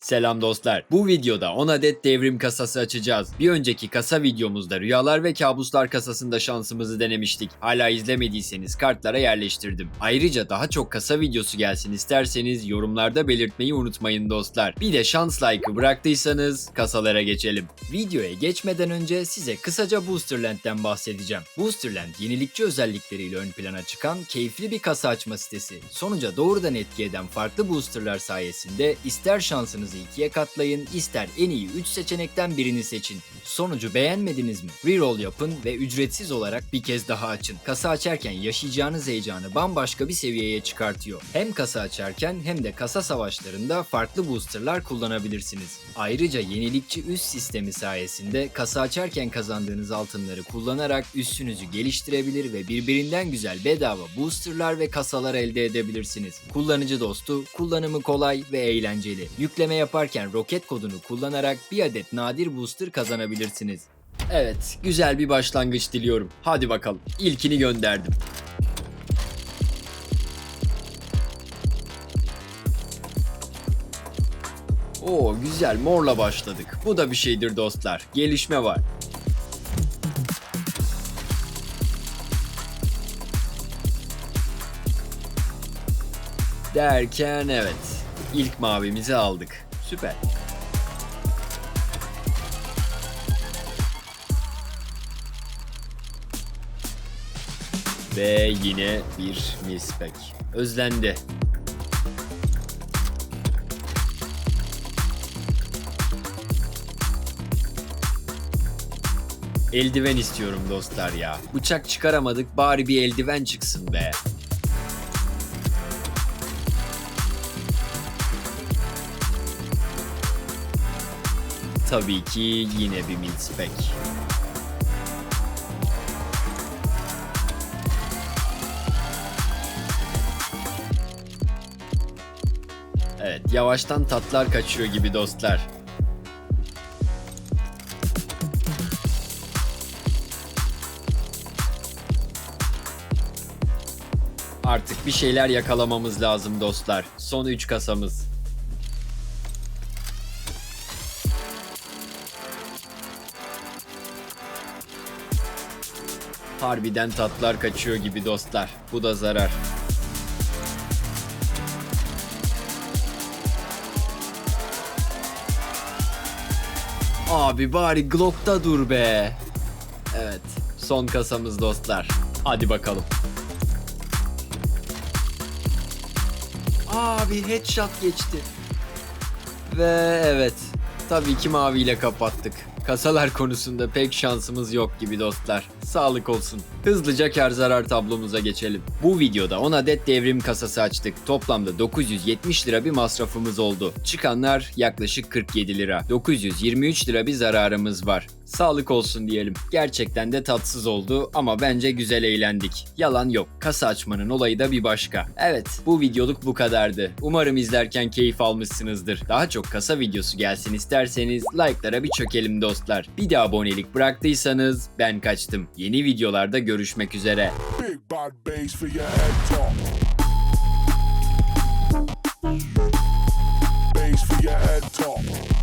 Selam dostlar. Bu videoda 10 adet devrim kasası açacağız. Bir önceki kasa videomuzda rüyalar ve kabuslar kasasında şansımızı denemiştik. Hala izlemediyseniz kartlara yerleştirdim. Ayrıca daha çok kasa videosu gelsin isterseniz yorumlarda belirtmeyi unutmayın dostlar. Bir de şans like'ı bıraktıysanız kasalara geçelim. Videoya geçmeden önce size kısaca Boosterland'den bahsedeceğim. Boosterland yenilikçi özellikleriyle ön plana çıkan keyifli bir kasa açma sitesi. Sonuca doğrudan etki eden farklı boosterlar sayesinde ister şansınızı ikiye katlayın, ister en iyi 3 seçenekten birini seçin. Sonucu beğenmediniz mi? Reroll yapın ve ücretsiz olarak bir kez daha açın. Kasa açarken yaşayacağınız heyecanı bambaşka bir seviyeye çıkartıyor. Hem kasa açarken hem de kasa savaşlarında farklı boosterlar kullanabilirsiniz. Ayrıca yenilikçi üst sistemi sayesinde kasa açarken kazandığınız altınları kullanarak üssünüzü geliştirebilir ve birbirinden güzel bedava boosterlar ve kasalar elde edebilirsiniz. Kullanıcı dostu, kullanımı kolay ve eğlenceli. Yükleme yaparken roket kodunu kullanarak bir adet nadir booster kazanabilirsiniz. Evet, güzel bir başlangıç diliyorum. Hadi bakalım. İlkini gönderdim. Oo güzel morla başladık. Bu da bir şeydir dostlar. Gelişme var. Derken evet. ilk mavimizi aldık. Süper. Ve yine bir mispek. Özlendi. Eldiven istiyorum dostlar ya. Bıçak çıkaramadık bari bir eldiven çıksın be. Tabii ki yine bir milspek. Evet, yavaştan tatlar kaçıyor gibi dostlar. Artık bir şeyler yakalamamız lazım dostlar. Son 3 kasamız. Harbiden tatlar kaçıyor gibi dostlar. Bu da zarar. Abi bari Glock'ta dur be. Evet, son kasamız dostlar. Hadi bakalım. Abi headshot geçti. Ve evet, tabii ki maviyle kapattık. Kasalar konusunda pek şansımız yok gibi dostlar. Sağlık olsun. Hızlıca kar zarar tablomuza geçelim. Bu videoda 10 adet devrim kasası açtık. Toplamda 970 lira bir masrafımız oldu. Çıkanlar yaklaşık 47 lira. 923 lira bir zararımız var. Sağlık olsun diyelim. Gerçekten de tatsız oldu ama bence güzel eğlendik. Yalan yok. Kasa açmanın olayı da bir başka. Evet, bu videoluk bu kadardı. Umarım izlerken keyif almışsınızdır. Daha çok kasa videosu gelsin isterseniz like'lara bir çökelim dostlar. Bir de abonelik bıraktıysanız ben kaçtım. Yeni videolarda görüşmek üzere. Big bad bass for your head top. Bass for your head top.